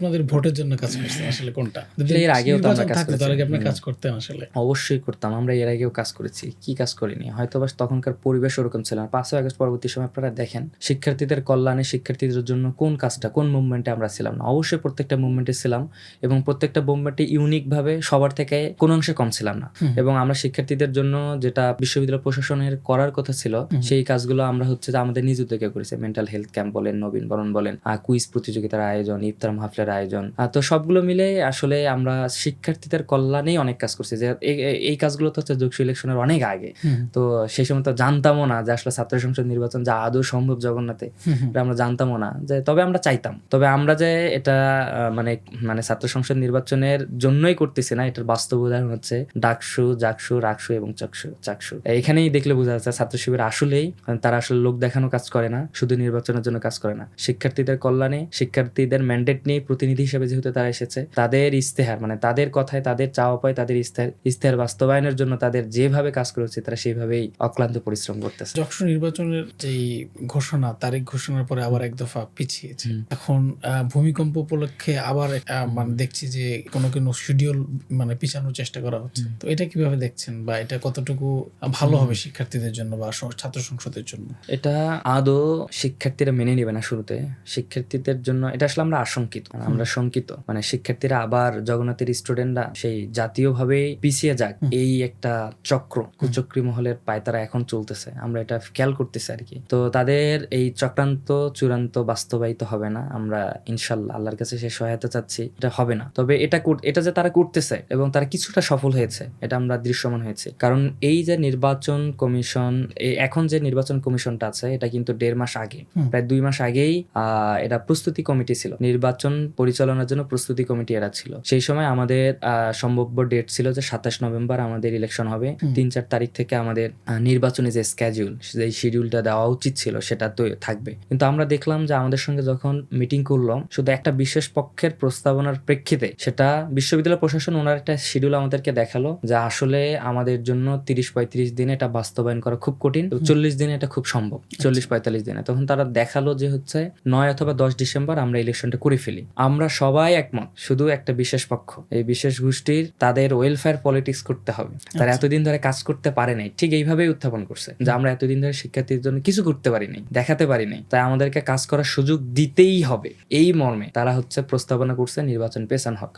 আপনাদের ভোটের জন্য কাজ করছেন আসলে কোনটা? যদি এর আগেও তো আমরা কাজ তার আগে আপনি কাজ করতেন আসলে? অবশ্যই করতাম আমরা এর আগেও কাজ করেছি কি কাজ করিনি? হয়তো বা তখনকার পরিবেশ ওরকম ছিল না। পাঁচই আগস্ট পরবর্তী সময় আপনারা দেখেন শিক্ষার্থীদের কল্যাণে শিক্ষার্থীদের জন্য কোন কাজটা কোন মুভমেন্টে আমরা ছিলাম না। অবশ্যই প্রত্যেকটা মুভমেন্টে ছিলাম এবং প্রত্যেকটা মুভমেন্টে ইউনিক ভাবে সবার থেকে কোন অংশে কম ছিলাম না। এবং আমরা শিক্ষার্থীদের জন্য যেটা বিশ্ববিদ্যালয় প্রশাসনের করার কথা ছিল সেই কাজগুলো আমরা হচ্ছে যে আমাদের নিজ উদ্যোগে করেছি। মেন্টাল হেলথ ক্যাম্প বলেন নবীন বরণ বলেন কুইজ প্রতিযোগিতার আয়োজন ইফতার মাহফিলের আয়োজন। আহ, তো সবগুলো মিলে আসলে আমরা শিক্ষার্থীদের কল্যাণেই অনেক কাজ করছি। যে এই- কাজগুলো তো হচ্ছে যোগসু ইলেকশনের অনেক আগে। তো সেই সময় তো জানতামও না যে আসলে ছাত্র সংসদ নির্বাচন যা আদৌ সম্ভব জগন্নাথে আমরা জানতামও না। যে তবে আমরা চাইতাম। তবে আমরা যে এটা মানে মানে ছাত্র সংসদ নির্বাচনের জন্যই করতেছি না এটার বাস্তব উদাহরণ হচ্ছে ডাকসু জাকসু রাকসু এবং চাকসু চাকসু। এখানেই দেখলে বোঝা যাচ্ছে ছাত্র শিবির আসলেই তারা আসলে লোক দেখানো কাজ করে না শুধু নির্বাচনের জন্য কাজ করে না। শিক্ষার্থীদের কল্যাণে শিক্ষার্থীদের ম্যান্ডেট নিয়ে প্রতিনিধি হিসেবে যেহেতু তারা এসেছে তাদের ইস্তেহার মানে তাদের কথায় তাদের চাওয়া পায় তাদের ইস্তেহার ইস্তেহার বাস্তবায়নের জন্য তাদের যেভাবে কাজ করে উচিত তারা সেইভাবেই অক্লান্ত পরিশ্রম করতেছে। যখন নির্বাচনের যে ঘোষণা তারিখ ঘোষণার পরে আবার এক দফা পিছিয়েছে। এখন ভূমিকম্প উপলক্ষে আবার মানে দেখছি যে কোনো কোনো শিডিউল মানে পিছানোর চেষ্টা করা হচ্ছে। তো এটা কীভাবে দেখছেন বা এটা কতটুকু ভালো হবে শিক্ষার্থীদের জন্য বা ছাত্র সংসদের জন্য? এটা আদৌ শিক্ষার্থীরা মেনে নেবে না শুরুতে। শিক্ষার্থীদের জন্য এটা আসলে আমরা আশঙ্কিত। আমরা শঙ্কিত। মানে শিক্ষার্থীরা আবার জগন্নাথের স্টুডেন্টরা সেই জাতীয়ভাবে পিছিয়ে যাক। এই একটা চক্র কুচক্রী মহলের পায় তারা এখন চলতেছে। আমরা এটা খেয়াল করতেছি আর কি তো তাদের এই চক্রান্ত চূড়ান্ত বাস্তবায়িত হবে না। আমরা ইনশাল্লাহ আল্লাহর কাছে সে সহায়তা চাচ্ছি। এটা হবে না। তবে এটা এটা যে তারা করতেছে এবং তারা কিছুটা সফল হয়েছে এটা আমরা দৃশ্যমান হয়েছে। কারণ এই যে নির্বাচন কমিশন এখন যে নির্বাচন কমিশনটা আছে এটা কিন্তু দেড় মাস আগে। প্রায় দুই মাস আগেই আহ, এটা প্রস্তুতি কমিটি ছিল। নির্বাচন পরিচালনার জন্য প্রস্তুতি কমিটি এরা ছিল সেই সময় আমাদের সম্ভাব্য ডেট ছিল যে সাতাশ নভেম্বর আমাদের ইলেকশন হবে। তিন চার তারিখ থেকে আমাদের নির্বাচনী যে স্ক্যাজুল যে শিডিউলটা দেওয়া উচিত ছিল সেটা তো থাকবে। কিন্তু আমরা দেখলাম যে আমাদের সঙ্গে যখন মিটিং করলাম শুধু একটা বিশেষ পক্ষের প্রস্তাবনার প্রেক্ষিতে সেটা বিশ্ববিদ্যালয় প্রশাসন ওনার একটা শিডিউল আমাদেরকে দেখাল যে আসলে আমাদের জন্য তিরিশ পঁয়ত্রিশ দিনে এটা বাস্তবায়ন করা খুব কঠিন। চল্লিশ দিনে এটা খুব সম্ভব। চল্লিশ পঁয়তাল্লিশ দিনে। তখন তারা দেখাল যে হচ্ছে নয় অথবা দশ ডিসেম্বর আমরা ইলেকশনটা করে ফেলি। আমরা সবাই একমত শুধু একটা বিশেষ পক্ষ। এই বিশেষ গোষ্ঠীর তাদের ওয়েলফেয়ার পলিটিক্স করতে হবে। তারা আচ্ছা। এতদিন ধরে কাজ করতে পারে নাই ঠিক এইভাবেই উত্থাপন করছে যে আমরা এতদিন ধরে শিক্ষার্থীর জন্য কিছু করতে পারিনি নাই দেখাতে পারিনি। নাই তাই আমাদেরকে কাজ করার সুযোগ দিতেই হবে। এই মর্মে তারা হচ্ছে প্রস্তাবনা করছে নির্বাচন পেছান হক।